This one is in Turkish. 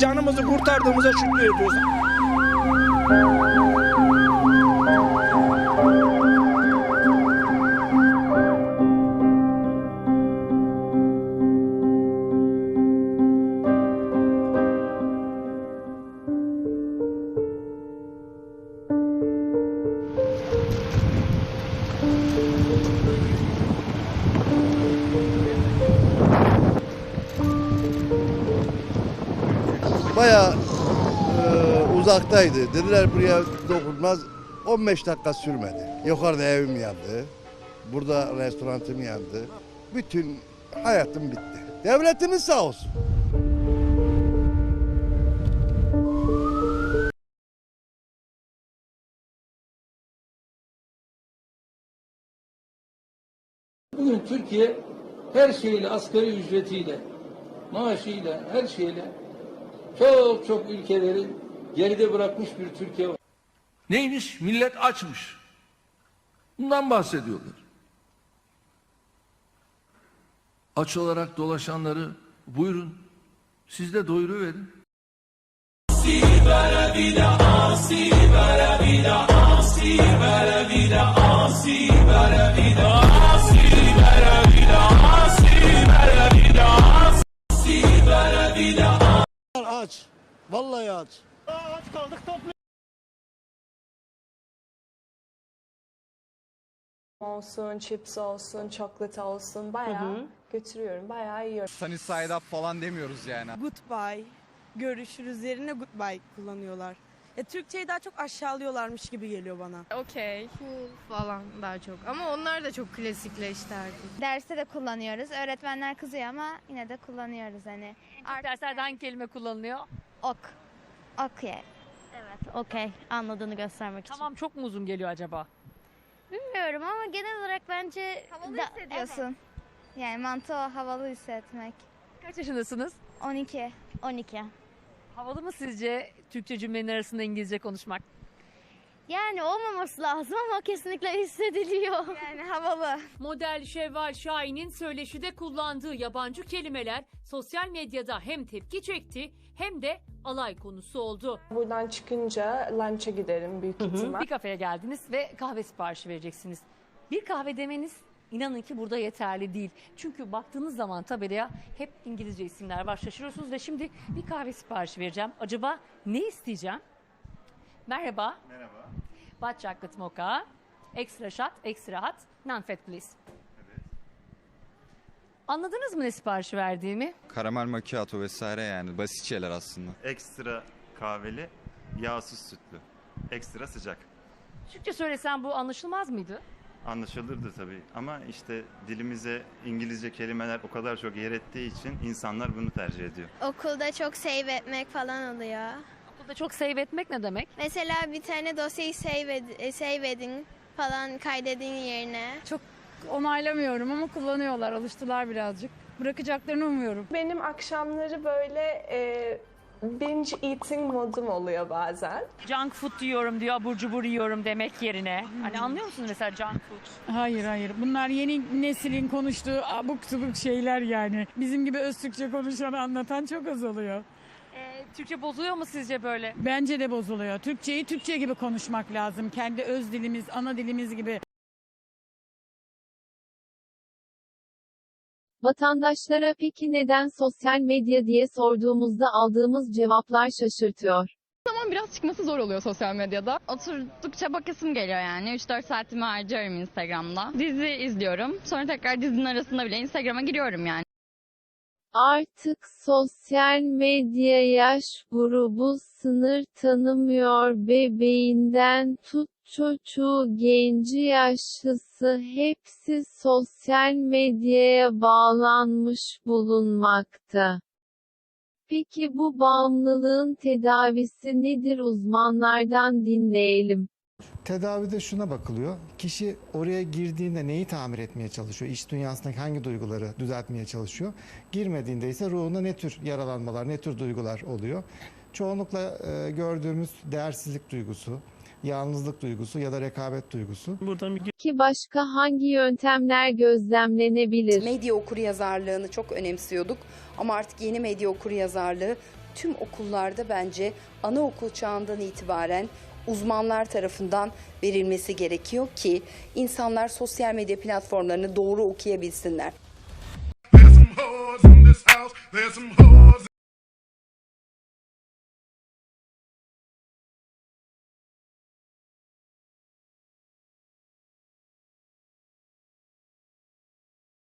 Canımızı kurtardığımıza şükür ediyoruz. Bayağı e, uzaktaydı. Dediler buraya dokunmaz. 15 dakika sürmedi. Yukarıda evim yandı. Burada restoranım yandı. Bütün hayatım bitti. Devletimiz sağ olsun. Bugün Türkiye her şeyle, asgari ücretiyle, maaşıyla, her şeyle çok çok ülkeleri geride bırakmış bir Türkiye var. Neymiş? Millet açmış. Bundan bahsediyorlar. Aç olarak dolaşanları buyurun siz de doyuruverin. Aç. Vallahi aç. olsun, chips olsun, çikolata olsun bayağı götürüyorum, bayağı yiyorum. Sunny side up falan demiyoruz yani. goodbye, görüşürüz yerine goodbye kullanıyorlar. Ya Türkçeyi daha çok aşağılıyorlarmış gibi geliyor bana. Okey, cool falan daha çok. Ama onlar da çok klasikleşti artık. Derste de kullanıyoruz. Öğretmenler kızıyor ama yine de kullanıyoruz hani. Art- Derslerde hangi kelime kullanılıyor? Ok. Okey. Evet, okey. Anladığını göstermek için. Tamam çok mu uzun geliyor acaba? Bilmiyorum ama genel olarak bence Havalı da- hissediyorsun. Yani mantığı o havalı hissetmek. Kaç yaşındasınız? 12. 12. Havalı mı sizce Türkçe cümlenin arasında İngilizce konuşmak? Yani olmaması lazım ama kesinlikle hissediliyor. Yani havalı. Model Şevval Şahin'in söyleşide kullandığı yabancı kelimeler sosyal medyada hem tepki çekti hem de alay konusu oldu. Buradan çıkınca lunch'a giderim büyük ihtimal. Bir kafeye geldiniz ve kahve siparişi vereceksiniz. Bir kahve demeniz inanın ki burada yeterli değil. Çünkü baktığınız zaman tabelaya hep İngilizce isimler var. Şaşırıyorsunuz ve şimdi bir kahve siparişi vereceğim. Acaba ne isteyeceğim? Merhaba. Merhaba. Hot chocolate mocha, extra shot, extra hot, non-fat please. Anladınız mı ne siparişi verdiğimi? Karamel macchiato vesaire yani basit şeyler aslında. Ekstra kahveli, yağsız sütlü. Ekstra sıcak. Türkçe söylesem bu anlaşılmaz mıydı? Anlaşılırdı tabii ama işte dilimize İngilizce kelimeler o kadar çok yer ettiği için insanlar bunu tercih ediyor. Okulda çok save etmek falan oluyor. Okulda çok save etmek ne demek? Mesela bir tane dosyayı save, ed- save edin falan kaydedin yerine. Onaylamıyorum ama kullanıyorlar, alıştılar birazcık. Bırakacaklarını umuyorum. Benim akşamları böyle e, binge eating modum oluyor bazen. Junk food diyorum diyor, abur cubur yiyorum demek yerine. Hani anlıyor musunuz mesela junk food? Hayır hayır. Bunlar yeni neslin konuştuğu abuk subuk şeyler yani. Bizim gibi öz Türkçe konuşan anlatan çok az oluyor. Türkçe bozuluyor mu sizce böyle? Bence de bozuluyor. Türkçeyi Türkçe gibi konuşmak lazım. Kendi öz dilimiz, ana dilimiz gibi. Vatandaşlara peki neden sosyal medya diye sorduğumuzda aldığımız cevaplar şaşırtıyor. Ama biraz çıkması zor oluyor sosyal medyada. Oturdukça bakasım geliyor yani. 3-4 saatimi harcıyorum Instagram'da. Dizi izliyorum. Sonra tekrar dizinin arasında bile Instagram'a giriyorum yani. Artık sosyal medya yaş grubu sınır tanımıyor bebeğinden tut çocuğu genci yaşlısı hepsi sosyal medyaya bağlanmış bulunmakta. Peki bu bağımlılığın tedavisi nedir uzmanlardan dinleyelim. Tedavide şuna bakılıyor. Kişi oraya girdiğinde neyi tamir etmeye çalışıyor? İç dünyasındaki hangi duyguları düzeltmeye çalışıyor? Girmediğinde ise ruhunda ne tür yaralanmalar, ne tür duygular oluyor? Çoğunlukla e, gördüğümüz değersizlik duygusu, yalnızlık duygusu ya da rekabet duygusu. Ki başka hangi yöntemler gözlemlenebilir? Medya okur yazarlığını çok önemsiyorduk ama artık yeni medya okur yazarlığı tüm okullarda bence anaokul çağından itibaren uzmanlar tarafından verilmesi gerekiyor ki insanlar sosyal medya platformlarını doğru okuyabilsinler.